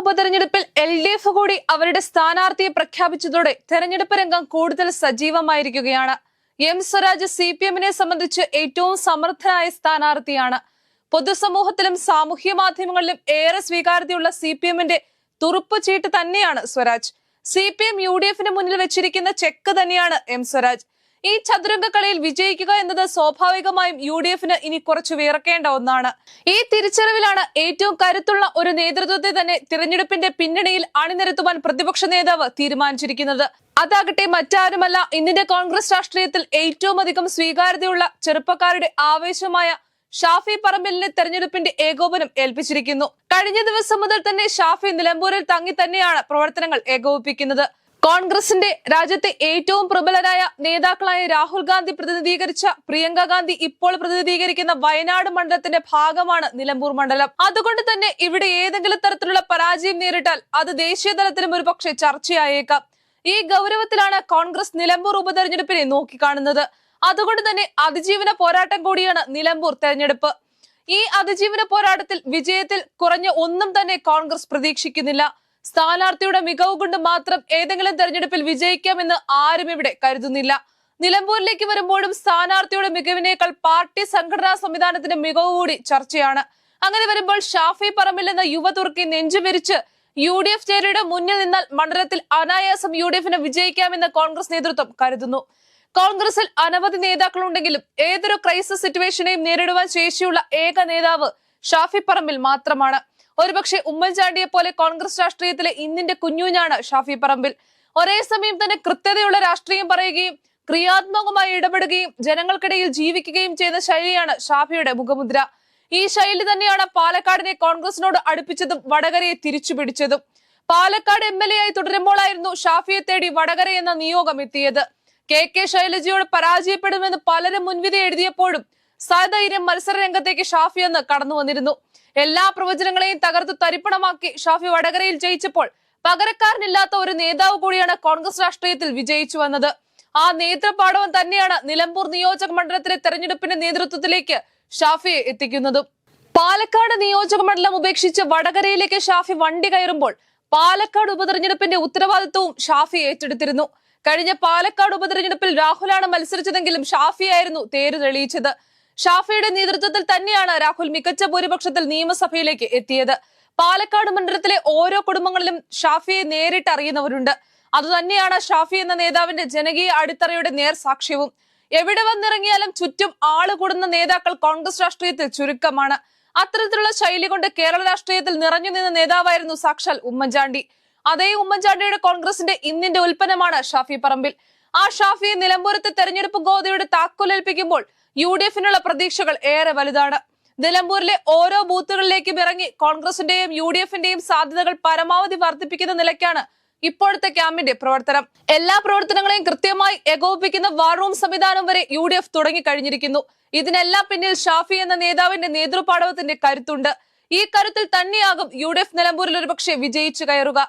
ഉപതെരഞ്ഞെടുപ്പിൽ L D F കൂടി അവരുടെ സ്ഥാനാർത്ഥിയെ പ്രഖ്യാപിച്ചതോടെ തെരഞ്ഞെടുപ്പ് രംഗം കൂടുതൽ സജീവമായിരിക്കുകയാണ്. എം സ്വരാജ് സി പി എമ്മിനെ സംബന്ധിച്ച് ഏറ്റവും സമർത്ഥനായ സ്ഥാനാർത്ഥിയാണ്. പൊതുസമൂഹത്തിലും സാമൂഹ്യ മാധ്യമങ്ങളിലും ഏറെ സ്വീകാര്യതയുള്ള സി പി എമ്മിന്റെ തുറുപ്പ് ചീട്ട് തന്നെയാണ് Swaraj. C P M U D എഫിന് മുന്നിൽ വെച്ചിരിക്കുന്ന ചെക്ക് തന്നെയാണ് എം സ്വരാജ്. ഈ ചതുരംഗ കളിയിൽ വിജയിക്കുക എന്നത് സ്വാഭാവികമായും യു ഡി എഫിന് ഇനി കുറച്ചു വിറക്കേണ്ട ഒന്നാണ്. ഈ തിരിച്ചറിവിലാണ് ഏറ്റവും കരുത്തുള്ള ഒരു നേതൃത്വത്തെ തന്നെ തിരഞ്ഞെടുപ്പിന്റെ പിന്നണിയിൽ അണിനിരത്തുവാൻ പ്രതിപക്ഷ നേതാവ് തീരുമാനിച്ചിരിക്കുന്നത്. അതാകട്ടെ മറ്റാരുമല്ല ഇന്ത്യൻ കോൺഗ്രസ് രാഷ്ട്രീയത്തിൽ ഏറ്റവും അധികം സ്വീകാര്യതയുള്ള ചെറുപ്പക്കാരുടെ ആവേശമായ ഷാഫി പറമ്പലിനെ തെരഞ്ഞെടുപ്പിന്റെ ഏകോപനം ഏൽപ്പിച്ചിരിക്കുന്നു. കഴിഞ്ഞ ദിവസം മുതൽ തന്നെ ഷാഫി നിലമ്പൂരിൽ തങ്ങി തന്നെയാണ് പ്രവർത്തനങ്ങൾ ഏകോപിപ്പിക്കുന്നത്. കോൺഗ്രസിന്റെ രാജ്യത്തെ ഏറ്റവും പ്രബലരായ നേതാക്കളായ രാഹുൽ ഗാന്ധി പ്രതിനിധീകരിച്ച പ്രിയങ്ക ഗാന്ധി ഇപ്പോൾ പ്രതിനിധീകരിക്കുന്ന വയനാട് മണ്ഡലത്തിന്റെ ഭാഗമാണ് നിലമ്പൂർ മണ്ഡലം. അതുകൊണ്ട് തന്നെ ഇവിടെ ഏതെങ്കിലും തരത്തിലുള്ള പരാജയം നേരിട്ടാൽ അത് ദേശീയ തലത്തിലും ഒരു പക്ഷേ ചർച്ചയായേക്കാം. ഈ ഗൗരവത്തിലാണ് കോൺഗ്രസ് നിലമ്പൂർ ഉപതെരഞ്ഞെടുപ്പിനെ നോക്കിക്കാണുന്നത്. അതുകൊണ്ട് തന്നെ അതിജീവന പോരാട്ടം കൂടിയാണ് നിലമ്പൂർ തെരഞ്ഞെടുപ്പ്. ഈ അതിജീവന പോരാട്ടത്തിൽ വിജയത്തിൽ കുറഞ്ഞ ഒന്നും തന്നെ കോൺഗ്രസ് പ്രതീക്ഷിക്കുന്നില്ല. സ്ഥാനാർത്ഥിയുടെ മികവ് കൊണ്ട് മാത്രം ഏതെങ്കിലും തെരഞ്ഞെടുപ്പിൽ വിജയിക്കാമെന്ന് ആരും ഇവിടെ കരുതുന്നില്ല. നിലമ്പൂരിലേക്ക് വരുമ്പോഴും സ്ഥാനാർത്ഥിയുടെ മികവിനേക്കാൾ പാർട്ടി സംഘടനാ സംവിധാനത്തിന്റെ മികവ് കൂടി ചർച്ചയാണ്. അങ്ങനെ വരുമ്പോൾ ഷാഫി പറമ്പിൽ എന്ന യുവതുർക്കി നെഞ്ചുപിരിച്ച് യു ഡി എഫ് ചേരിയുടെ മുന്നിൽ നിന്നാൽ മണ്ഡലത്തിൽ അനായാസം യു ഡി എഫിനെ വിജയിക്കാമെന്ന് കോൺഗ്രസ് നേതൃത്വം കരുതുന്നു. കോൺഗ്രസിൽ അനവധി നേതാക്കളുണ്ടെങ്കിലും ഏതൊരു ക്രൈസിസ് സിറ്റുവേഷനെയും നേരിടുവാൻ ശേഷിയുള്ള ഏക നേതാവ് ഷാഫി പറമ്പിൽ മാത്രമാണ്. ഒരുപക്ഷെ ഉമ്മൻചാണ്ടിയെ പോലെ കോൺഗ്രസ് രാഷ്ട്രീയത്തിലെ ഇന്നിന്റെ കുഞ്ഞുഞ്ഞാണ് ഷാഫി പറമ്പിൽ. ഒരേ സമയം തന്നെ കൃത്യതയുള്ള രാഷ്ട്രീയം പറയുകയും ക്രിയാത്മകമായി ഇടപെടുകയും ജനങ്ങൾക്കിടയിൽ ജീവിക്കുകയും ചെയ്യുന്ന ശൈലിയാണ് ഷാഫിയുടെ മുഖമുദ്ര. ഈ ശൈലി തന്നെയാണ് പാലക്കാടിനെ കോൺഗ്രസിനോട് അടുപ്പിച്ചതും വടകരയെ തിരിച്ചു പിടിച്ചതും പാലക്കാട് എം എൽ എ ആയി തുടരുമ്പോഴായിരുന്നു ഷാഫിയെ തേടി വടകര എന്ന നിയോഗം എത്തിയത്. കെ കെ ശൈലജയോട് പരാജയപ്പെടുമെന്ന് പലരും മുൻവിധി എഴുതിയപ്പോഴും സധൈര്യം മത്സര രംഗത്തേക്ക് ഷാഫി എന്ന് കടന്നു വന്നിരുന്നു. എല്ലാ പ്രവചനങ്ങളെയും തകർത്ത് തരിപ്പണമാക്കി ഷാഫി വടകരയിൽ ജയിച്ചപ്പോൾ പകരക്കാരനില്ലാത്ത ഒരു നേതാവ് കൂടിയാണ് കോൺഗ്രസ് രാഷ്ട്രീയത്തിൽ വിജയിച്ചു വന്നത്. ആ നേതൃപാടവം തന്നെയാണ് നിലമ്പൂർ നിയോജക മണ്ഡലത്തിലെ തെരഞ്ഞെടുപ്പിന്റെ നേതൃത്വത്തിലേക്ക് ഷാഫിയെ എത്തിക്കുന്നതും. പാലക്കാട് നിയോജക മണ്ഡലം ഉപേക്ഷിച്ച് വടകരയിലേക്ക് ഷാഫി വണ്ടി കയറുമ്പോൾ പാലക്കാട് ഉപതെരഞ്ഞെടുപ്പിന്റെ ഉത്തരവാദിത്വവും ഷാഫി ഏറ്റെടുത്തിരുന്നു. കഴിഞ്ഞ പാലക്കാട് ഉപതെരഞ്ഞെടുപ്പിൽ രാഹുലാണ് മത്സരിച്ചതെങ്കിലും ഷാഫിയായിരുന്നു തേര് തെളിയിച്ചത്. ഷാഫിയുടെ നേതൃത്വത്തിൽ തന്നെയാണ് രാഹുൽ മികച്ച ഭൂരിപക്ഷത്തിൽ നിയമസഭയിലേക്ക് എത്തിയത്. പാലക്കാട് മണ്ഡലത്തിലെ ഓരോ കുടുംബങ്ങളിലും ഷാഫിയെ നേരിട്ട് അറിയുന്നവരുണ്ട്. അതുതന്നെയാണ് ഷാഫി എന്ന നേതാവിന്റെ ജനകീയ അടിത്തറയുടെ നേർ സാക്ഷ്യവും. എവിടെ വന്നിറങ്ങിയാലും ചുറ്റും ആൾ കൂടുന്ന നേതാക്കൾ കോൺഗ്രസ് രാഷ്ട്രീയത്തിൽ ചുരുക്കമാണ്. അത്തരത്തിലുള്ള ശൈലി കൊണ്ട് കേരള രാഷ്ട്രീയത്തിൽ നിറഞ്ഞു നിന്ന നേതാവായിരുന്നു സാക്ഷാൽ ഉമ്മൻചാണ്ടി. അതേ ഉമ്മൻചാണ്ടിയുടെ കോൺഗ്രസിന്റെ ഇന്നിന്റെ ഉൽപ്പന്നമാണ് ഷാഫി പറമ്പിൽ. ആ ഷാഫിയെ നിലമ്പൂരത്തെ തെരഞ്ഞെടുപ്പ് ഗോദയുടെ താക്കോലേൽപ്പിക്കുമ്പോൾ യു ഡി എഫിനുള്ള പ്രതീക്ഷകൾ ഏറെ വലുതാണ്. നിലമ്പൂരിലെ ഓരോ ബൂത്തുകളിലേക്കും ഇറങ്ങി കോൺഗ്രസിന്റെയും യു ഡി എഫിന്റെയും സാധ്യതകൾ പരമാവധി വർദ്ധിപ്പിക്കുന്ന നിലയ്ക്കാണ് ഇപ്പോഴത്തെ ക്യാമ്പിന്റെ പ്രവർത്തനം. എല്ലാ പ്രവർത്തനങ്ങളെയും കൃത്യമായി ഏകോപിപ്പിക്കുന്ന വാർ റൂം സംവിധാനം വരെ യു ഡി എഫ് തുടങ്ങിക്കഴിഞ്ഞിരിക്കുന്നു ഇതിനെല്ലാം പിന്നിൽ ഷാഫി എന്ന നേതാവിന്റെ നേതൃപാടവത്തിന്റെ കരുത്തുണ്ട്. ഈ കരുത്തിൽ തന്നെയാകും യു ഡി എഫ് നിലമ്പൂരിൽ ഒരുപക്ഷെ വിജയിച്ചു കയറുക.